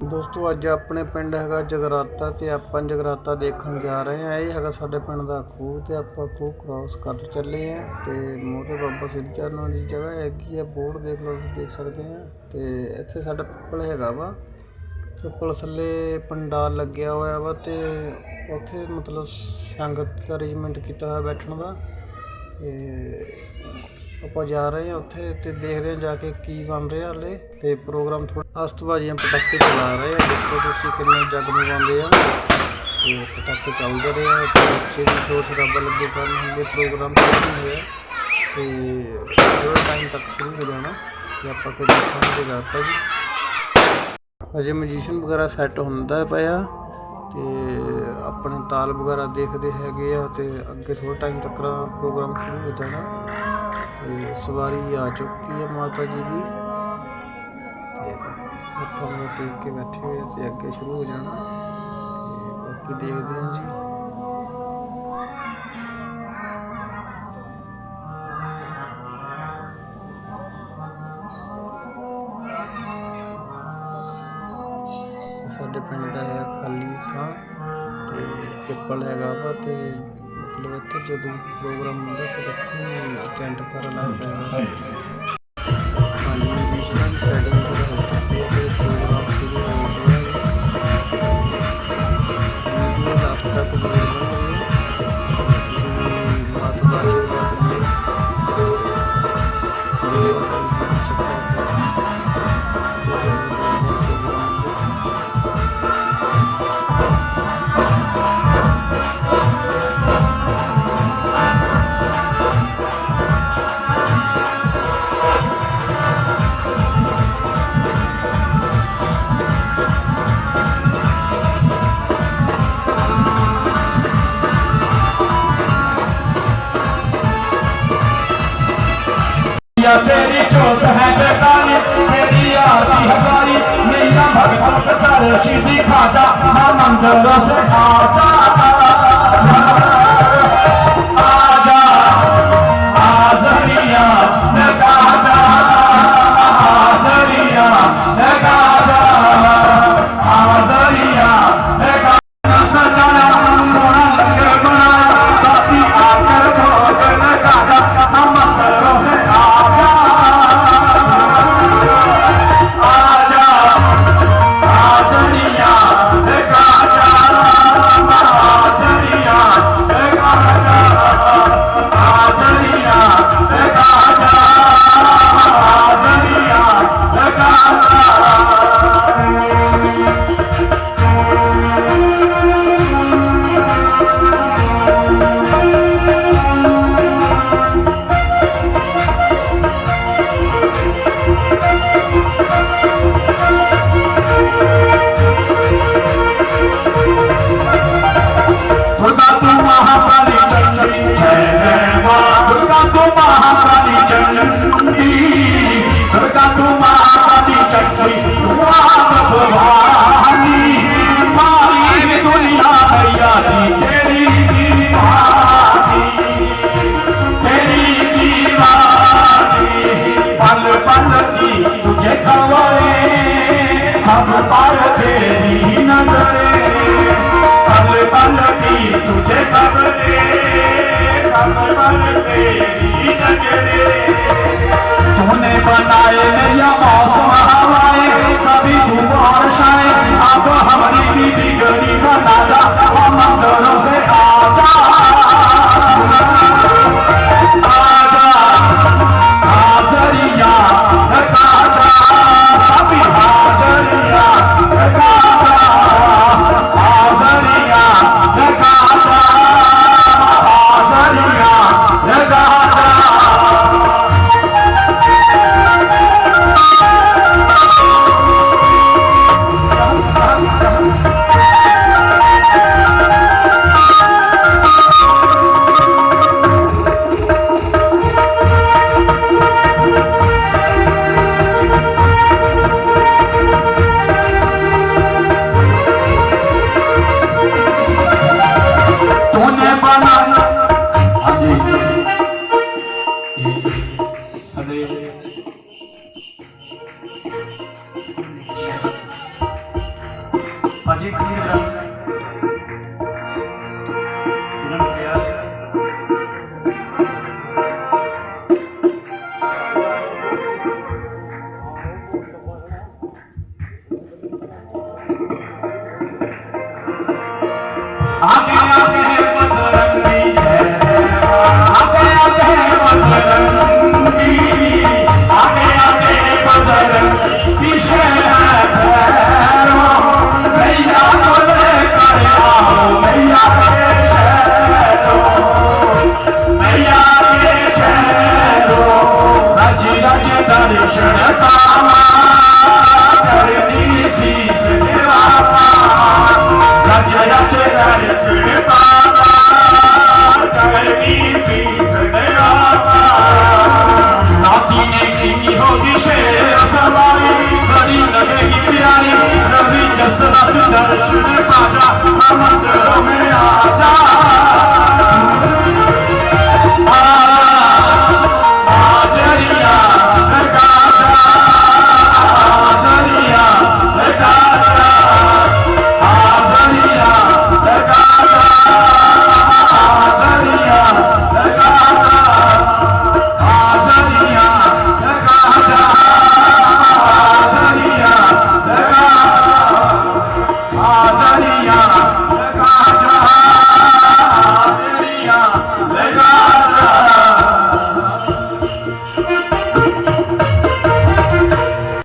ਦੋਸਤੋ, ਅੱਜ ਆਪਣੇ ਪਿੰਡ ਹੈਗਾ ਜਗਰਾਤਾ ਤੇ ਆਪਾਂ ਜਗਰਾਤਾ ਦੇਖਣ ਜਾ ਰਹੇ ਹਾਂ। ਇਹ ਹੈਗਾ ਸਾਡੇ ਪਿੰਡ ਦਾ ਖੂਹ ਤੇ ਆਪਾਂ ਖੂਹ ਕ੍ਰਾਸ ਕਰ ਚੱਲੇ ਆ ਤੇ ਮੋਹਰੇ ਬਾਬਾ ਸਿੱਧ ਚਰਨਾਂ ਦੀ ਜਗ੍ਹਾ ਹੈਗੀ ਆ। ਬੋਰਡ ਦੇਖ ਲਓ, ਤੁਸੀਂ ਦੇਖ ਸਕਦੇ ਆ ਤੇ ਇੱਥੇ ਸਾਡਾ ਪਿੱਪਲ ਹੈਗਾ ਵਾ। ਪਿੱਪਲ ਥੱਲੇ ਪੰਡਾਲ ਲੱਗਿਆ ਹੋਇਆ ਵਾ ਤੇ ਉੱਥੇ ਮਤਲਬ ਸੰਗਤ ਦਾ ਅਰੇਂਜਮੈਂਟ ਕੀਤਾ ਹੋਇਆ ਬੈਠਣ ਦਾ। ਤੇ ਆਪਾਂ ਜਾ ਰਹੇ ਹਾਂ ਉੱਥੇ ਤੇ ਦੇਖਦੇ ਹਾਂ ਜਾ ਕੇ ਕੀ ਬਣ ਰਿਹਾ ਹਲੇ ਤੇ ਪ੍ਰੋਗਰਾਮ ਥੋੜਾ ਅਸਤਬਾਜ਼ੀਆਂ ਪਟਾਕੇ ਚਲਾ ਰਹੇ ਆ ਦੇਖੋ ਤੁਸੀਂ ਕਿੰਨੇ ਜੱਗ ਜਗਮਗਾਉਂਦੇ ਆ। ਤੇ ਪਟਾਕੇ ਚੱਲਦੇ ਰਹੇ ਆ। ਤੇ ਬੱਚੇ ਵੀ ਸ਼ੋਰ ਸ਼ਰਾਬਾ ਲੱਗੇ ਕਰਨ ਹੁੰਦੇ ਪ੍ਰੋਗਰਾਮ ਸ਼ੁਰੂ ਹੋਇਆ ਤੇ ਥੋੜਾ ਟਾਈਮ ਤੱਕ ਸ਼ੁਰੂ ਹੋ ਜਾਣਾ ਤੇ ਆਪਾਂ ਫਿਰ ਦੇਖਾਂਗੇ ਜਗਰਾਤਾ ਜੀ ਅਜੇ ਮਜੀਸ਼ੀਅਨ ਵਗੈਰਾ ਸੈੱਟ ਹੁੰਦਾ ਪਿਆ ਤੇ ਆਪਣੇ ਤਾਲ ਵਗੈਰਾ ਦੇਖਦੇ ਹੈਗੇ ਆ ਤੇ ਅੱਗੇ ਥੋੜਾ ਟਾਈਮ ਤੱਕ ਪ੍ਰੋਗਰਾਮ ਸ਼ੁਰੂ ਹੋ ਜਾਣਾ। ਤੇ ਸਵਾਰੀ ਆ ਚੁੱਕੀ ਹੈ ਮਾਤਾ ਜੀ ਦੀ। ਤੇ ਮੱਥਾ ਮੁੱਥਾ ਟੇਕ ਕੇ ਬੈਠੇ ਹੋਏ ਆ ਤੇ ਅੱਗੇ ਸ਼ੁਰੂ ਹੋ ਜਾਣਾ। ਤੇ ਬਾਕੀ ਦੇਖਦੇ ਹਾਂ ਜੀ। ਸਾਡੇ ਪਿੰਡ ਦਾ ਹੈ ਖਾਲੀ ਥਾਂ ਤੇ ਪਿੱਪਲ ਹੈਗਾ ਵਾ ਤੇ ਮਤਲਬ ਇੱਥੇ ਜਦੋਂ ਪ੍ਰੋਗਰਾਮ ਹੁੰਦਾ ਫਿਰ ਇੱਥੇ ਟੈਂਟ ਵਗੈਰਾ ਲੱਗਦਾ ਹੈ। ਹਾਂਜੀ। ਮਿਊਜ਼ੀਸ਼ੀਅਨ ਸੈਟਿੰਗ ਹੋ ਚੁੱਕੀ ਹੈ ਤੇ ਪ੍ਰੋਗਰਾਮ ਸ਼ੁਰੂ ਹੋ ਗਿਆ ਹੈ। ਵੀਡੀਓ ਲਾਸਟ ਤੱਕ ਜ਼ਰੂਰ ਬਣਾਓ ਤੁਸੀਂ ਮਾਤਾ ਦਾ ਆਸ਼ੀਰਵਾਦ ਲਓ या तेरी चोट है जगानी तेरी आती है गाड़ी नैया भगवत कर सीधी खाजा ना मंदिरों से आजा तूने बना